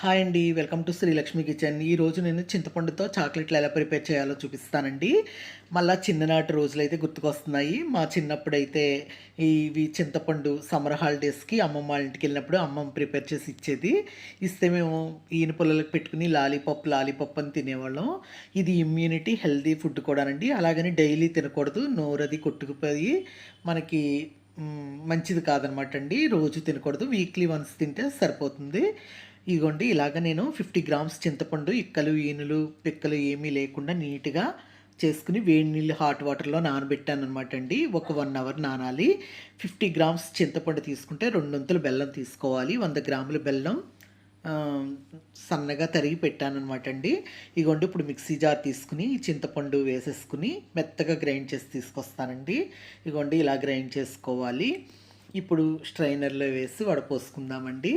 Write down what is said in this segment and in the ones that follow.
Hi అండి welcome to Srilakshmi kitchen. ఈ రోజు నేను చింతపండుతో చాక్లెట్లు ఎలా ప్రిపేర్ చేయాలో చూపిస్తానండి. మళ్ళీ చిన్ననాటి రోజులు అయితే గుర్తుకొస్తున్నాయి. మా చిన్నప్పుడైతే ఇవి చింతపండు సమ్మర్ హాలిడేస్కి అమ్మమ్మ వాళ్ళ ఇంటికి వెళ్ళినప్పుడు అమ్మమ్మ ప్రిపేర్ చేసి ఇచ్చేది. ఇస్తే మేము ఈయన పుల్లలకు పెట్టుకుని లాలీపాప్ లాలీపాప్ అని తినేవాళ్ళం. ఇది ఇమ్యూనిటీ హెల్దీ ఫుడ్ కూడానండి. అలాగని డైలీ తినకూడదు. నోరది కొట్టుకుపోయి మనకి మంచిది కాదనమాట అండి రోజు తినకూడదు. వీక్లీ వన్స్ తింటే సరిపోతుంది. ఇదిగోండి ఇలాగ నేను ఫిఫ్టీ గ్రామ్స్ చింతపండు ఇక్కలు ఈనులు పిక్కలు ఏమీ లేకుండా నీట్గా చేసుకుని వేడి నీళ్ళు హాట్ వాటర్లో నానబెట్టాను అనమాట అండి. ఒక వన్ అవర్ నానాలి. ఫిఫ్టీ గ్రామ్స్ చింతపండు తీసుకుంటే రెండొంతులు బెల్లం తీసుకోవాలి. వంద గ్రాముల బెల్లం సన్నగా తరిగి పెట్టానమాట అండి. ఇగోండి ఇప్పుడు మిక్సీ జార్ తీసుకుని చింతపండు వేసేసుకుని మెత్తగా గ్రైండ్ చేసి తీసుకొస్తానండి. ఇగోండి ఇలా గ్రైండ్ చేసుకోవాలి. ఇప్పుడు స్ట్రైనర్లో వేసి వడపోసుకుందామండి.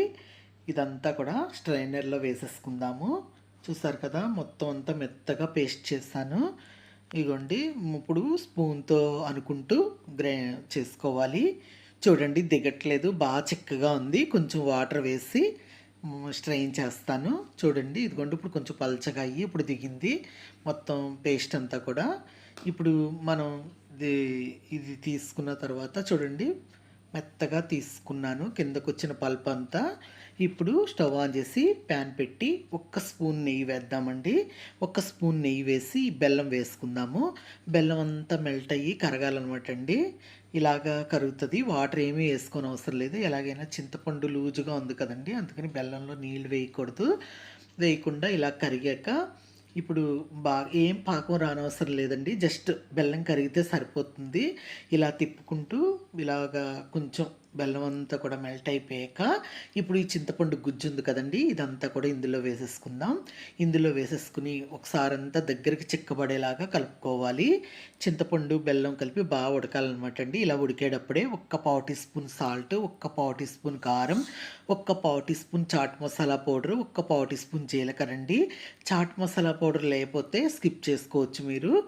ఇదంతా కూడా స్ట్రైనర్లో వేసేసుకుందాము. చూసారు కదా మొత్తం అంతా మెత్తగా పేస్ట్ చేశాను. ఇగోండి ఇప్పుడు స్పూన్తో అనుకుంటూ గ్రై చేసుకోవాలి. చూడండి దిగట్లేదు బాగా చిక్కగా ఉంది. కొంచెం వాటర్ వేసి స్ట్రెయిన్ చేస్తాను. చూడండి ఇదిగోండి ఇప్పుడు కొంచెం పలచగా అయ్యి ఇప్పుడు దిగింది. మొత్తం పేస్ట్ అంతా కూడా. ఇప్పుడు మనం ఇది ఇది తీసుకున్న తర్వాత చూడండి మెత్తగా తీసుకున్నాను. కిందకు వచ్చిన పల్ప్ అంతా ఇప్పుడు స్టవ్ ఆన్ చేసి ప్యాన్ పెట్టి ఒక్క స్పూన్ నెయ్యి వేద్దామండి. ఒక్క స్పూన్ నెయ్యి వేసి బెల్లం వేసుకుందాము. బెల్లం అంతా మెల్ట్ అయ్యి కరగాలన్నమాట అండి. ఇలాగా కరుగుతుంది. వాటర్ ఏమీ వేసుకొని అవసరం లేదు. ఎలాగైనా చింతపండు లూజుగా ఉంది కదండి. అందుకని బెల్లంలో నీళ్ళు వేయకూడదు. వేయకుండా ఇలా కరిగాక ఇప్పుడు బాగా ఏం పాకం రానవసరం లేదండి. జస్ట్ బెల్లం కరిగితే సరిపోతుంది. ఇలా తిప్పుకుంటూ ఇలాగా కొంచెం బెల్లం అంతా కూడా మెల్ట్ అయిపోయాక ఇప్పుడు ఈ చింతపండు గుజ్జు ఉంది కదండి ఇదంతా కూడా ఇందులో వేసేసుకుందాం. ఇందులో వేసేసుకుని ఒకసారి అంతా దగ్గరికి చిక్కబడేలాగా కలుపుకోవాలి. చింతపండు బెల్లం కలిపి బాగా ఉడకాలన్నమాట అండి. ఇలా ఉడికేటప్పుడే ఒక్క పావు టీ స్పూన్ సాల్ట్ ఒక్క పావు టీ స్పూన్ కారం ఒక్క పావు teaspoon chaat masala powder ఒక్క పావు టీ స్పూన్ జీలకర్ర అండి. చాట్ మసాలా పౌడర్ లేకపోతే స్కిప్ చేసుకోవచ్చు మీరు.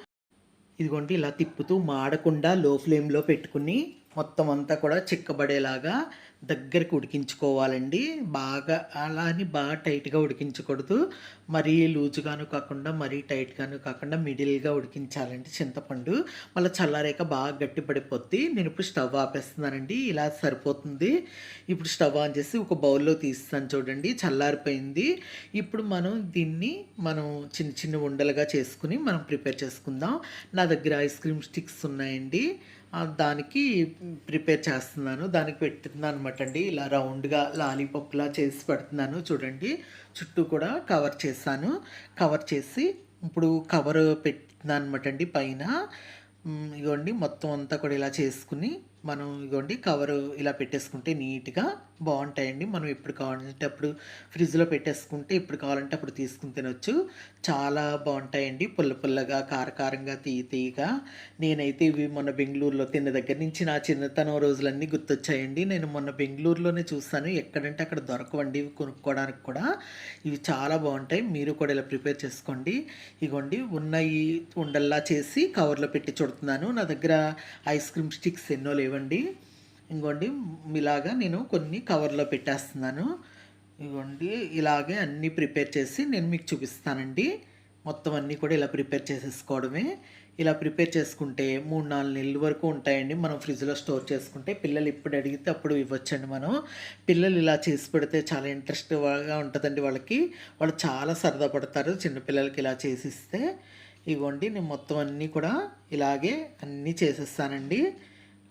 ఇదిగోండి ఇలా తిప్పుతూ మాడకుండా లో ఫ్లేమ్లో పెట్టుకుని మొత్తం అంతా కూడా చిక్కబడేలాగా దగ్గరికి ఉడికించుకోవాలండి. బాగా అలా అని బాగా టైట్గా ఉడికించకూడదు. మరీ లూజుగాను కాకుండా మరీ టైట్గాను కాకుండా మిడిల్గా ఉడికించాలండి చింతపండు. మళ్ళీ చల్లారాక బాగా గట్టి పడిపోద్ది నేను ఇప్పుడు స్టవ్ ఆపేస్తున్నానండి. ఇలా సరిపోతుంది. ఇప్పుడు స్టవ్ ఆన్ చేసి ఒక బౌల్లో తీస్తాను చూడండి. చల్లారిపోయింది. ఇప్పుడు మనం దీన్ని మనం చిన్న చిన్న ఉండలుగా చేసుకుని మనం ప్రిపేర్ చేసుకుందాం. నా దగ్గర ఐస్ క్రీమ్ స్టిక్స్ ఉన్నాయండి. దానికి ప్రిపేర్ చేస్తున్నాను. దానికి పెడుతున్నాను అనమాట అండి ఇలా రౌండ్గా లాలీపాప్లా చేసి పెడుతున్నాను చూడండి. చుట్టూ కూడా కవర్ చేశాను. కవర్ చేసి ఇప్పుడు కవర్ పెట్టినాను అనమాట అండి పైన ఇవ్వండి మొత్తం అంతా కూడా ఇలా చేసుకుని మనం ఇగోండి కవర్ ఇలా పెట్టేసుకుంటే నీట్గా బాగుంటాయండి మనం ఎప్పుడు కావాలంటే అప్పుడు ఫ్రిడ్జ్లో పెట్టేసుకుంటే ఎప్పుడు కావాలంటే అప్పుడు తీసుకుని తినొచ్చు. చాలా బాగుంటాయండి పుల్ల పుల్లగా కారకారంగా తీయ తీయగా. నేనైతే ఇవి మొన్న బెంగళూరులో తిన్న దగ్గర నుంచి నా చిన్నతనం రోజులన్నీ గుర్తొచ్చాయండి. నేను మొన్న బెంగళూరులోనే చూస్తాను ఎక్కడంటే అక్కడ దొరకవండి ఇవి కొనుక్కోవడానికి కూడా. ఇవి చాలా బాగుంటాయి మీరు కూడా ఇలా ప్రిపేర్ చేసుకోండి. ఇగోండి ఉన్న ఈ ఉండల్లా చేసి కవర్లో పెట్టి చుడుతున్నాను. నా దగ్గర ఐస్ క్రీమ్ స్టిక్స్ ఎన్నో లేవు ఇవ్వండి. ఇంకోండి ఇలాగా నేను కొన్ని కవర్లో పెట్టేస్తున్నాను. ఇవ్వండి ఇలాగే అన్నీ ప్రిపేర్ చేసి నేను మీకు చూపిస్తానండి. మొత్తం అన్నీ కూడా ఇలా ప్రిపేర్ చేసేసుకోవడమే. ఇలా ప్రిపేర్ చేసుకుంటే మూడు నాలుగు నెలల వరకు ఉంటాయండి. మనం ఫ్రిడ్జ్లో స్టోర్ చేసుకుంటే పిల్లలు ఇప్పుడు అడిగితే అప్పుడు ఇవ్వచ్చండి మనం. పిల్లలు ఇలా చేసి పెడితే చాలా ఇంట్రెస్ట్గా ఉంటుందండి వాళ్ళకి. వాళ్ళు చాలా సరదా పడతారు చిన్నపిల్లలకి ఇలా చేసిస్తే. ఇవ్వండి నేను మొత్తం అన్నీ కూడా ఇలాగే అన్నీ చేసేస్తానండి.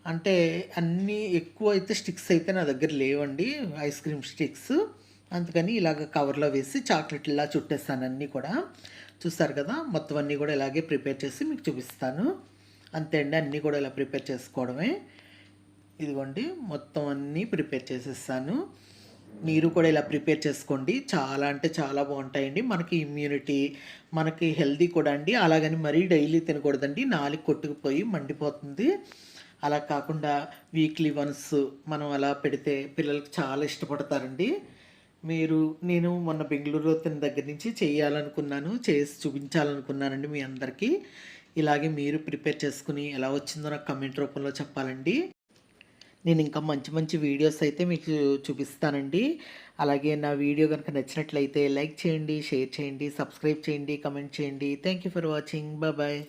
అంటే అన్నీ ఎక్కువ అయితే స్టిక్స్ అయితే నా దగ్గర లేవండి ఐస్ క్రీమ్ స్టిక్స్. అందుకని ఇలాగ కవర్లో వేసి చాక్లెట్ ఇలా చుట్టేస్తాను అన్నీ కూడా. చూస్తారు కదా మొత్తం అన్నీ కూడా ఇలాగే ప్రిపేర్ చేసి మీకు చూపిస్తాను. అంతే అండి అన్నీ కూడా ఇలా ప్రిపేర్ చేసుకోవడమే. ఇదిగోండి మొత్తం అన్నీ ప్రిపేర్ చేసేస్తాను. మీరు కూడా ఇలా ప్రిపేర్ చేసుకోండి. చాలా అంటే చాలా బాగుంటాయండి. మనకి ఇమ్యూనిటీ మనకి హెల్దీ కూడా అండి. అలాగని మరీ డైలీ తినకూడదండి. నాలుగు కొట్టుకుపోయి మండిపోతుంది. అలా కాకుండా వీక్లీ వన్స్ మనం అలా పెడితే పిల్లలకు చాలా ఇష్టపడతారండి. మీరు నేను మొన్న బెంగళూరులో తిన దగ్గర నుంచి చేయాలనుకున్నాను చేసి చూపించాలనుకున్నానండి మీ అందరికీ. ఇలాగే మీరు ప్రిపేర్ చేసుకుని ఎలా వచ్చిందో నాకు కమెంట్ రూపంలో చెప్పాలండి. నేను ఇంకా మంచి మంచి వీడియోస్ అయితే మీకు చూపిస్తానండి. అలాగే నా వీడియో కనుక నచ్చినట్లయితే లైక్ చేయండి షేర్ చేయండి సబ్స్క్రైబ్ చేయండి కమెంట్ చేయండి. Thank you for watching bye